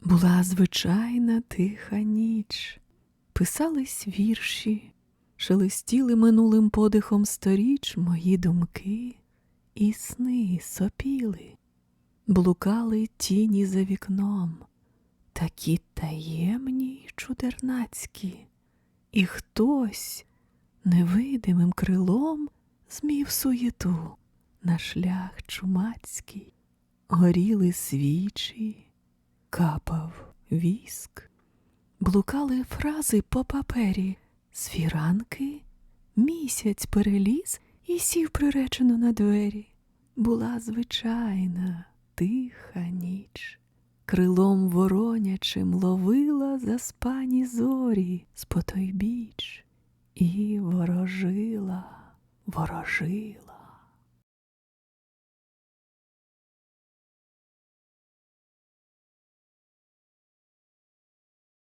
Була звичайна тиха ніч, писались вірші, шелестіли минулим подихом сторіч мої думки, і сни сопіли, блукали тіні за вікном, такі таємні й чудернацькі, і хтось невидимим крилом змів суєту на шлях чумацький, горіли свічі, капав віск, блукали фрази по папері, з місяць переліз і сів приречено на двері. Була звичайна тиха ніч, крилом воронячим ловила заспані зорі з потойбіч і ворожила, ворожила.